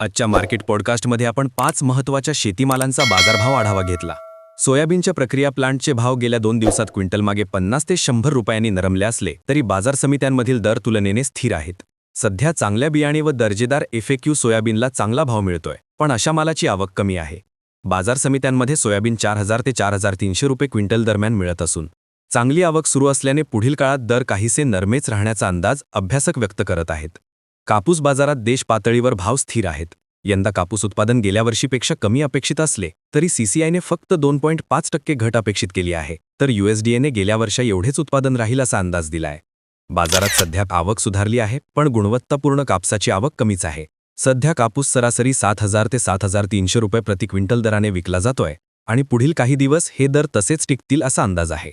आजच्या मार्केट पॉडकास्टमध्ये आपण पाच महत्त्वाच्या शेतीमालांचा बाजारभाव आढावा घेतला. सोयाबीनच्या प्रक्रिया प्लांटचे भाव गेल्या दोन दिवसात क्विंटलमागे पन्नास ते शंभर रुपयांनी नरमले असले तरी बाजार समित्यांमधील दर तुलनेने स्थिर आहेत. सध्या चांगल्या बियाणे व दर्जेदार एफएक्यू सोयाबीनला चांगला भाव मिळतोय पण अशा मालाची आवक कमी आहे. बाजार समित्यांमध्ये सोयाबीन चार हजार ते चार हजार तीनशे रुपये क्विंटल दरम्यान मिळत असून चांगली आवक सुरू असल्याने पुढील काळात दर काहीसे नरमेच राहण्याचा अंदाज अभ्यासक व्यक्त करत आहेत. कापूस बाजारात देश पातळीवर भाव स्थिर आहेत. यंदा कापूस उत्पादन गेल्या वर्षीपेक्षा कमी अपेक्षित असले तरी सीसीआयने फक्त दोन पॉईंट पाच टक्के घट अपेक्षित केली आहे तर युएसडीएने गेल्या वर्षा एवढेच उत्पादन राहील असा अंदाज दिलाय. बाजारात सध्या आवक सुधारली आहे पण गुणवत्तापूर्ण कापसाची आवक कमीच आहे. सध्या कापूस सरासरी सात हजार ते सात हजार तीनशे रुपये प्रति क्विंटल दराने विकला जातोय आणि पुढील काही दिवस हे दर तसेच टिकतील असा अंदाज आहे.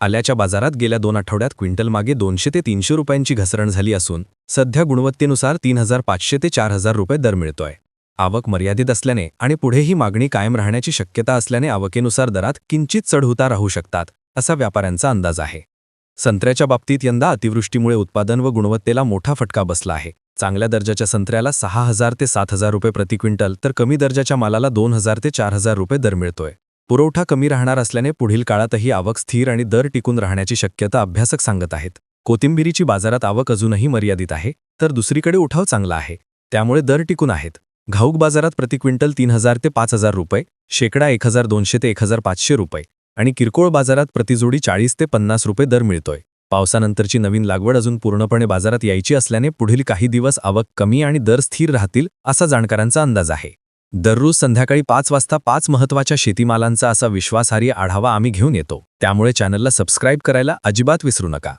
आल्याच्या बाजारात गेल्या दोन आठवड्यात क्विंटलमागे दोनशे ते तीनशे रुपयांची घसरण झाली असून सध्या गुणवत्तेनुसार तीन हजार पाचशे ते चार हजार रुपये दर मिळतोय. आवक मर्यादित असल्याने आणि पुढेही मागणी कायम राहण्याची शक्यता असल्याने आवकेनुसार दरात किंचित चढउतार राहू शकतात असा व्यापाऱ्यांचा अंदाज आहे. संत्र्याच्या बाबतीत यंदा अतिवृष्टीमुळे उत्पादन व गुणवत्तेला मोठा फटका बसला आहे. चांगल्या दर्जाच्या संत्र्याला सहा हजार ते सात हजार रुपये प्रति क्विंटल तर कमी दर्जाच्या मालाला दोन हजार ते चार हजार रुपये दर मिळतोय. पुरवठा कमी राहणार असल्याने पुढील काळातही आवक स्थिर आणि दर टिकून राहण्याची शक्यता अभ्यासक सांगत आहेत. कोथिंबिरीची बाजारात आवक अजूनही मर्यादित आहे तर दुसरीकडे उठाव चांगला आहे. त्यामुळे दर टिकून आहेत. घाऊक बाजारात प्रति क्विंटल तीन हजार ते पाच हजार रुपये शेकडा एक हजार दोनशे ते एक हजार पाचशे रुपये आणि किरकोळ बाजारात प्रतिजोडी चाळीस ते पन्नास रुपये दर मिळतोय. पावसानंतरची नवीन लागवड अजून पूर्णपणे बाजारात यायची असल्याने पुढील काही दिवस आवक कमी आणि दर स्थिर राहतील असा जाणकारांचा अंदाज आहे. दररोज संध्याकाळी पाच वाजता पाच महत्त्वाच्या शेतीमालांचा असा विश्वासार्ह आढावा आम्ही घेऊन येतो. त्यामुळे चॅनलला सबस्क्राईब करायला अजिबात विसरू नका.